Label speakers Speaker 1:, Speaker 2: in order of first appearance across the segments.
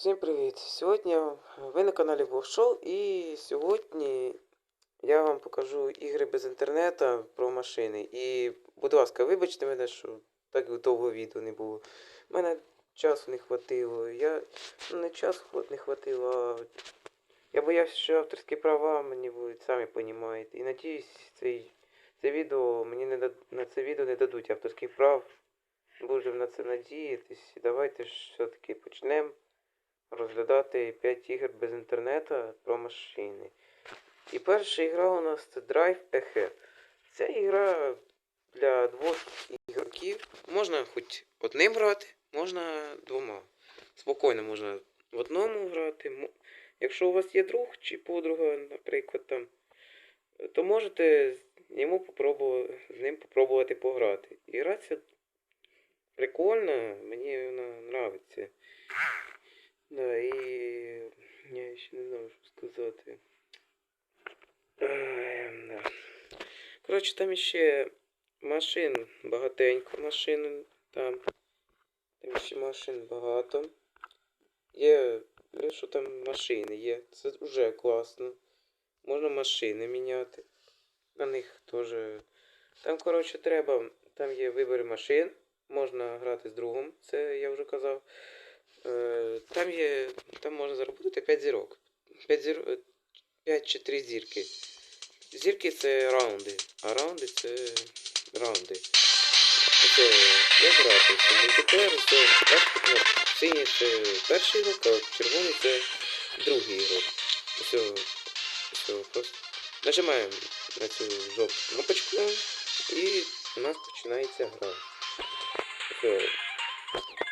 Speaker 1: Всім привіт! Сьогодні ви на каналі Вовшоу і сьогодні я вам покажу ігри без інтернету про машини. І, будь ласка, вибачте мене, що так довго відео не було. У мене часу не хватило. Я не час не хватило, а я боявся, що авторські права мені будуть, самі розумієте. І надіюсь, цей, це відео мені не дад- на це відео не дадуть авторських прав. Будемо на це надіятись. Давайте ж все-таки почнемо розглядати 5 ігор без інтернету про машини. І перша ігра у нас це Drive Ahead. Ця ігра для двох ігроків. Можна хоч одним грати, можна двома. Спокійно можна в одному грати. Якщо у вас є друг чи подруга, наприклад, там, то можете йому попробувати, з ним попробувати пограти. І гра ця прикольна, мені вона нравиться. Да, і я ще не знаю, що сказати. Коротше, там ще машин багатенько машин там. Там ще машин багато. Є, ну що там машини є. Це вже класно. Можна машини міняти. На них теж. Там, коротше, треба. Там є вибір машин. Можна грати з другом, це я вже казав. Е, Там є. Там можна заробити 5 зірок. 5, зір... 5 чи 3 зірки. Зірки це раунди, а раунди це раунди. Це як грати? Це мультиплеєр, це ну, синій це перший ігрок, а червоний це другий ігрок. Все, все, просто нажимаємо на цю жовту кнопочку і у нас починається гра. Все.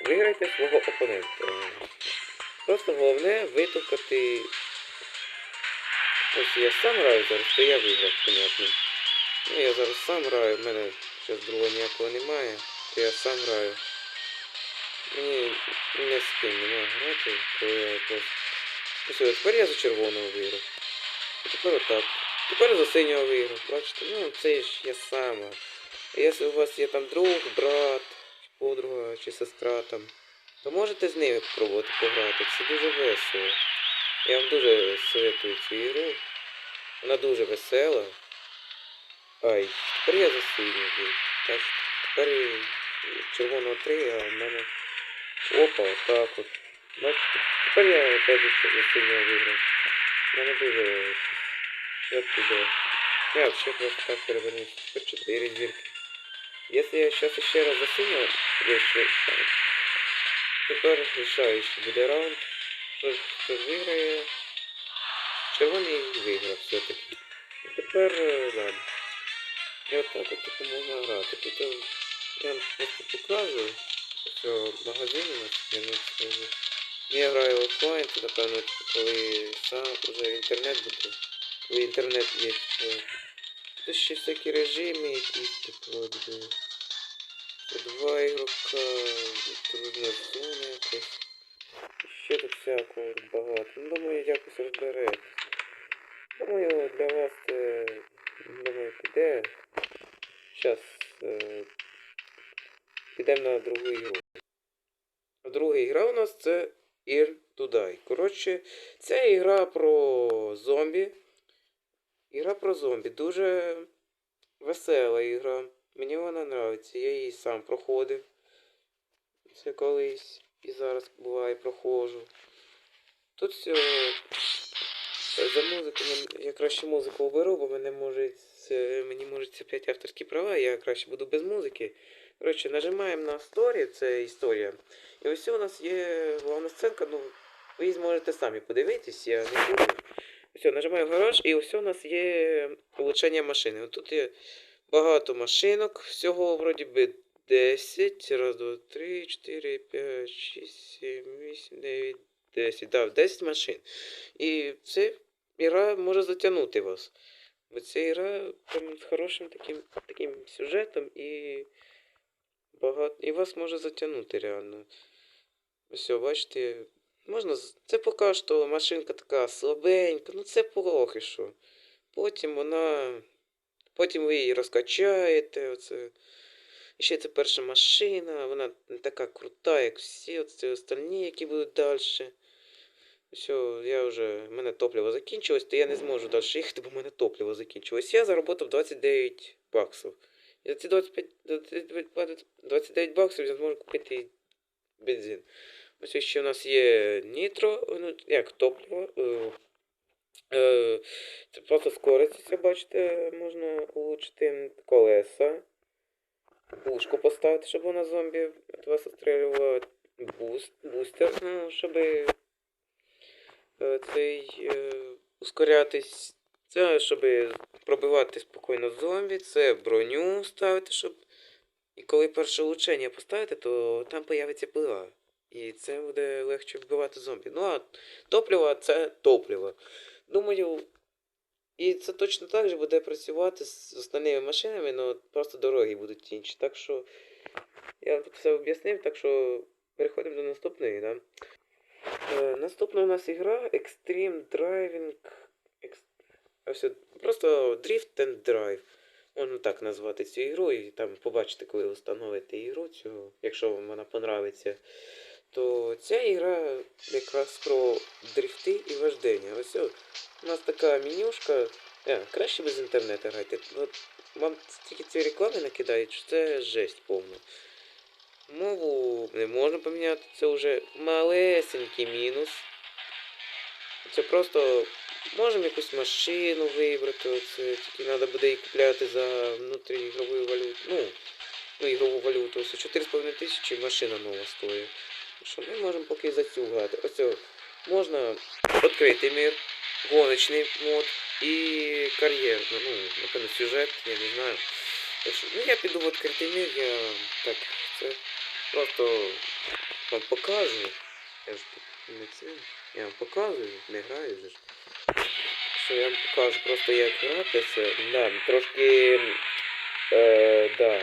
Speaker 1: Виграйте свого опонента. Просто головне витовкати. Ось я сам граю зараз, то я виграв, понятно. Ну я зараз сам граю, в мене зараз другого ніякого немає, то я сам граю. Мені не з ким немає грати, то я просто. Ну все, тепер я за червоного виграв. А тепер отак. Тепер за синього виграв. Бачите, ну це ж я сам. А якщо у вас є там друг, брат, подруга чи сестра там, то можете з ними спробувати пограти. Це дуже весело. Я вам дуже советую цю ігру. Вона дуже весела. Ай, тепер я за синю був. Так тепер червоного три, а в мене. Опа, так от. Бачите? Тепер я опять за за синього виграв. В мене дуже швидко йде. Я взагалі просто так перевернусь. Тепер 4 зірки. Если я сейчас ще раз за синього вище, тепер рішаю, що буде раунд. Хто, хто виграє. Червоний виграв все-таки. І тепер е, да. І отак от типу можна грати. Тут я вам просто покажу. Що магазин у нас я не скажу. Я граю офлайн, це напевно коли сам вже інтернет буде. Коли інтернет є. Тут ще всякі режими якісь типу. вроде. Два ігрока, трудна зона якась. Ще тут всякого багато. Ну, думаю, якось розберетесь. Думаю, для вас це думаю, піде. Зараз е, підемо на другу ігру. Друга ігра у нас це to Die. Коротше, це ігра про зомбі. Ігра про зомбі. Дуже весела ігра. Мені вона подобається. Я її сам проходив. Це колись і зараз буває проходжу. Тут все за музику я краще музику оберу, бо мене може мені можуть це 5 авторські права, я краще буду без музики. Коротше, нажимаємо на сторі, це історія. І ось у нас є головна сценка, ну ви її зможете самі подивитись, я не буду. Все, нажимаю гараж, і ось у нас є улучшення машини. От Тут є багато машинок, всього вроді би 10, раз, два, три, 4, 5, 6, 7, 8, 9, 10. Да, 10 машин. І це ігра може затягнути вас. Бо ця ігра прям з хорошим таким, таким сюжетом і багато. І вас може затягнути реально. Ось, бачите, можна. Це поки що машинка така слабенька, ну це поки що. Потім вона. Потім ви її розкачаєте. Оце. Ще це перша машина, вона не така крута, як всі оці остальні, які будуть далі. Все, я вже. в мене топливо закінчилось, то я не зможу далі їхати, бо в мене топливо закінчилось. Я заработав 29 баксів. І за ці 25, 29 29 баксів я зможу купити бензин. Ось ще у нас є нітро, ну, як топливо. Е, е, це просто скорість, як бачите, можна улучшити колеса. Пушку поставити, щоб вона зомбі від вас отстрілювала. Буст, бустер, ну, щоб е, цей е, ускорятись. Це щоб пробивати спокійно зомбі, це броню ставити, щоб. І коли перше влучення поставити, то там появиться пила. І це буде легше вбивати зомбі. Ну а топливо це топливо. Думаю, і це точно так же буде працювати з остальними машинами, але просто дороги будуть інші. Так що я тут все об'яснив, так що переходимо до наступної, да? Е, наступна у нас ігра Extreme Driving. Ось, просто Drift and Drive. Можна так назвати цю ігру, і там побачите, коли ви встановите ігру цю, якщо вам вона понравиться. То ця ігра якраз про дрифти і вождення. Ось у нас така менюшка. Е, краще без інтернету грати. От вам стільки ці реклами накидають, що це жесть повна. Мову не можна поміняти, це вже малесенький мінус. Це просто можемо якусь машину вибрати, оце тільки треба буде її купляти за внутріігрову валюту. Ну, ну, ігрову валюту. Ось 4,5 тисячі машина нова стоїть. Що ми можемо поки за цю грати. Ось можна відкритий мир, гоночний мод і кар'єрно. Ну, напевно, сюжет, я не знаю. Ну я піду в відкритий мир, я так це просто вам покажу. Я ж тут не це. Я вам показую, не граю вже. Що я вам покажу просто як грати це. Да, трошки. Е, да.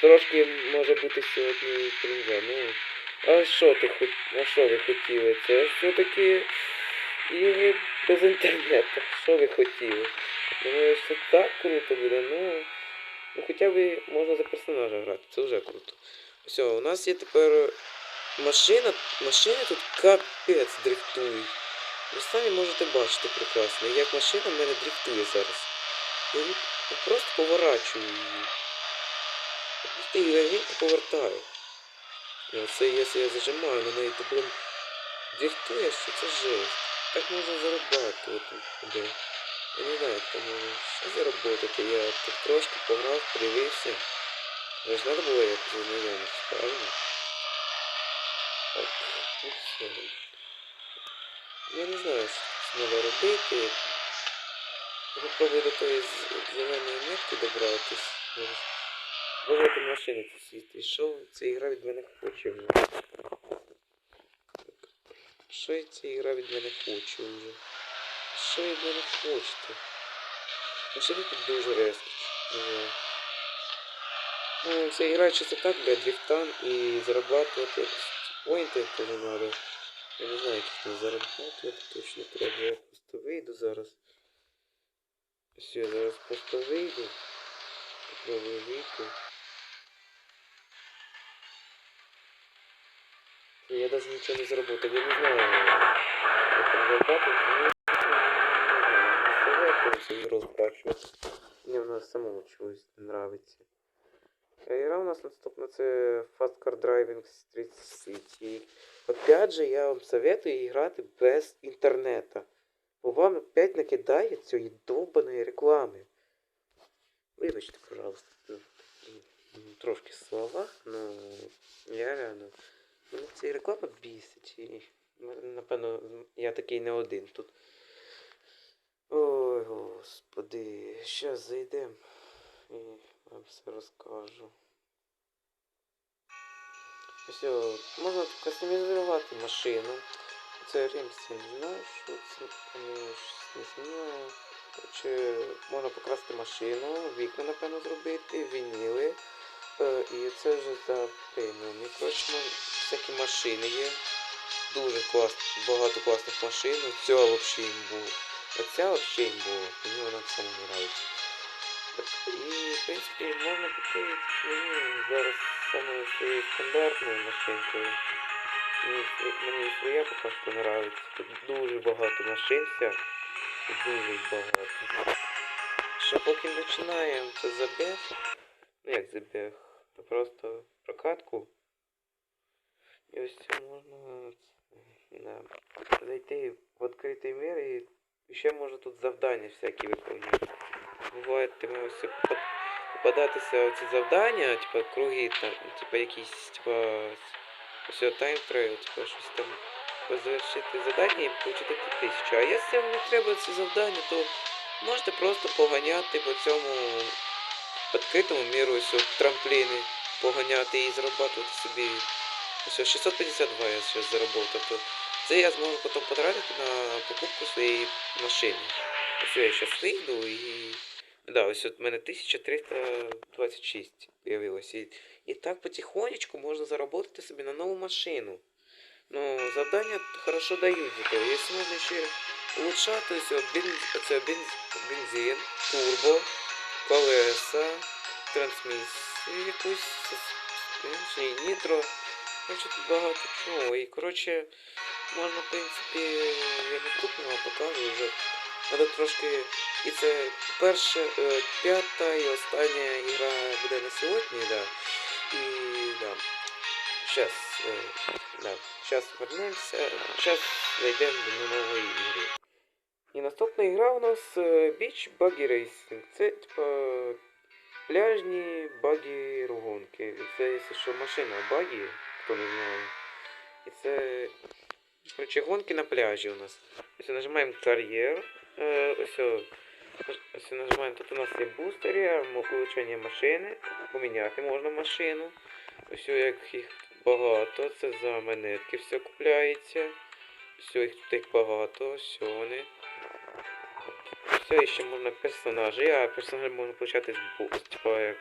Speaker 1: Трошки може бути сьогодні крінжа. Ну. А що ти хоч... А що ви хотіли? Це все-таки ігри без інтернету. Що ви хотіли? Думаю, що так круто буде, ну. Ну хоча б можна за персонажа грати, це вже круто. Все, у нас є тепер машина. Машини тут капець дрифтують. Ви самі можете бачити прекрасно, як машина в мене дрифтує зараз. Я, просто поворачую її. Я просто її повертаю. І оце якщо я зажимаю на неї, то блин дрифтує, що це жесть. Так можна заробляти от де. Я не знаю, як там можна ще заробити. Я тут трошки пограв, подивився. Але ж треба було якось знайомитися, правильно? Так, ну все. Я не знаю, що треба робити. Попробую до тої зеленої метки добратись. Зараз. Боже, ти машини тут світить. Що ця ігра від мене хоче вже? Що ця ігра від мене хоче вже? Що від мене хочете? Машини тут дуже знаю. Ну, це гра чисто так для дрифтан і зарабатувати якось поінти теж надо. Я не знаю, як там заробляти точно треба. Я просто вийду зараз. Все, я зараз просто вийду. Попробую вийти. Я навіть нічого не заработав, я не знаю. Як там заробляти, ну, не ігру. Мені вона самому чогось не нравиться. А Игра у нас наступна це Fast Car Driving Street City. Опять же, я вам советую грати без інтернету. Бо вам опять накидає цієї довбаної реклами. Вибачте, пожалуйста. Трошки слова, ну я реально. Мене ця реклама бісить. І, напевно, я такий не один тут. Ой, господи, щас зайдемо і вам все розкажу. Все, можна кастомізувати машину. Це римці не знаю, що це не знаю. Короче, можна покрасити машину, вікна, напевно, зробити, вініли. Е, і це вже за преміум. Всякі машини є. Дуже клас, багато класних машин. Ця взагалі їм було. Оця взагалі їм було. Мені вона нравиться. Так, і, в принципі, можна купити мені зараз саме своєю стандартною машинкою. Мені, своя поки що нравиться. Тут дуже багато машин всяких. Дуже багато. Ще поки починаємо це забіг. Ну як забіг? Це просто прокатку. І ось це можна це, да, зайти в відкритий мир і ще можна тут завдання всякі виконувати. Буває, ти можеш по- попадатися оці завдання, типа круги, там, типа якісь, типа все тайм трейл, типа щось там завершити завдання і отримати тисячу. А якщо вам не треба ці завдання, то можете просто поганяти по цьому відкритому міру, ось трампліни, поганяти і зарабатувати собі. Ось ось 652 я зараз заробив. Тобто це я зможу потім потратити на покупку своєї машини. Ось я зараз вийду і. Да, ось от в мене 1326 з'явилось. І, і так потихонечку можна заработати собі на нову машину. Ну, завдання хорошо дають. Якщо можна ще улучшати, ось бенз, це бенз, бензин, турбо, колеса, трансмісію якусь, інші, нітро. Короче, тут багато чого. І коротше, можна, в принципі, я наступного покажу вже. Треба трошки. І це перша, е, п'ята і остання ігра буде на сьогодні, да. І да. Щас, е, да. Щас вернемося. Щас зайдемо до нової ігри. І наступна ігра у нас Beach Buggy Racing. Це типа пляжні багі гонки. Це якщо що машина багі, хто не знає. І це коротше, гонки на пляжі у нас. Ось нажимаємо кар'єр. Е, ось, ось нажимаємо, тут у нас є бустери, влучення машини. Поміняти можна машину. Ось як їх багато, це за монетки все купляється. Все, їх тут їх багато, все вони. Все, ще можна персонажі, а персонажі можна почати з бос, типа як.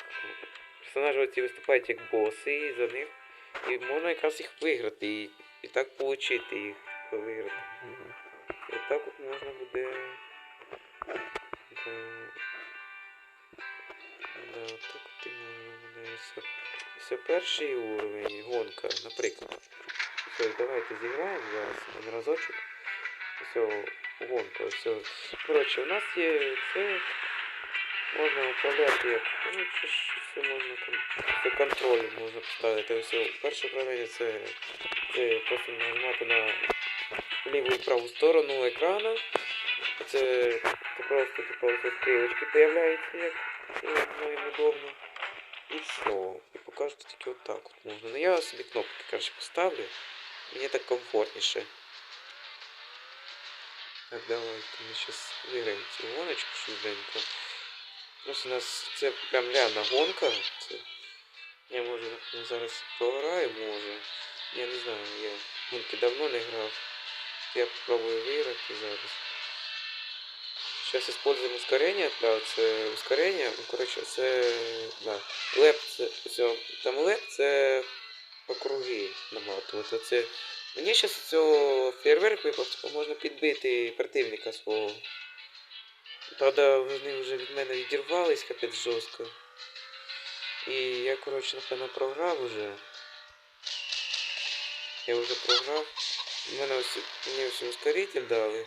Speaker 1: Персонажі оці виступають як боси, за них. І можна якраз їх виграти, і, і так отримати їх виграти. І так от можна буде. Да, да, так і можна. Все, все перший уровень, гонка, наприклад. Все, давайте зіграємо зараз один разочок. Все, гонка, все. Коротше, у нас є це. Можна управляти як. Ну, це ж все можна там. Це контроль можна поставити. Все. Перше управління це, це просто нажимати на ліву і праву сторону екрану. Це, просто типу ось стрілочки появляються, як, як їм удобно. І все. І покажете тільки отак от можна. Ну я собі кнопки краще поставлю. Мені так комфортніше. Так, давайте ми зараз виграємо цю гоночку швиденько. Просто у нас це прям реальна гонка. Це... Я може ну, зараз програю, може. Я не знаю, я гонки давно не грав. Я попробую виграти зараз. Сейчас используем ускорение, да, це ускорение, ну, коротше, це, да, леп, це, там леп, це округи наматувати, це, мені зараз цього фейерверк випав, типу, можна підбити противника свого. Правда, вони вже від мене відірвались, капець жорстко. І я, коротше, напевно, програв уже. Я вже програв. Мене ось, мені ось ускоритель дали.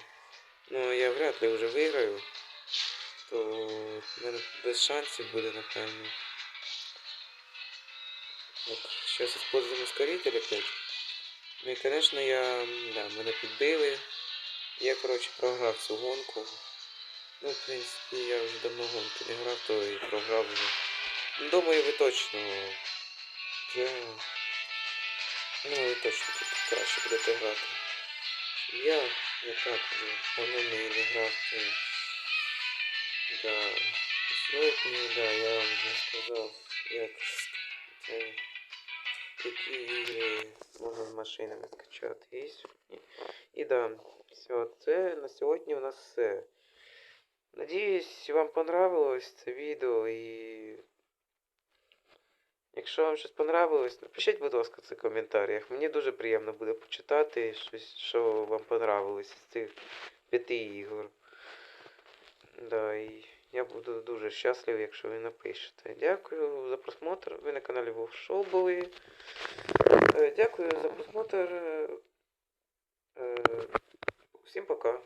Speaker 1: Ну, я вряд ли вже виграю. То в мене без шансів буде, напевно. Так, сейчас используем ускоритель опять. Ну і, конечно, я... Да, мене підбили. Я, коротше, програв цю гонку. Ну, в принципі, я вже давно гонки не грав, то і програв вже. Ну, Думаю, ви точно. Це... Ну, ви точно тут краще будете грати. Я не так вже давно не грав. То... Да. Сьогодні, да, я вам вже сказав, як це, які ігри можна з машинами скачати. І, і да, все, це на сьогодні у нас все. Надіюсь, вам понравилось це відео і. Якщо вам щось понравилось, напишіть, будь ласка, це в коментарях. Мені дуже приємно буде почитати щось, що вам понравилось з цих п'яти ігор. Да, і Я буду дуже щасливий, якщо ви напишете. Дякую за просмотр. Ви на каналі Вовшоу були. Е, Дякую за просмотр. Е, е, Всім пока.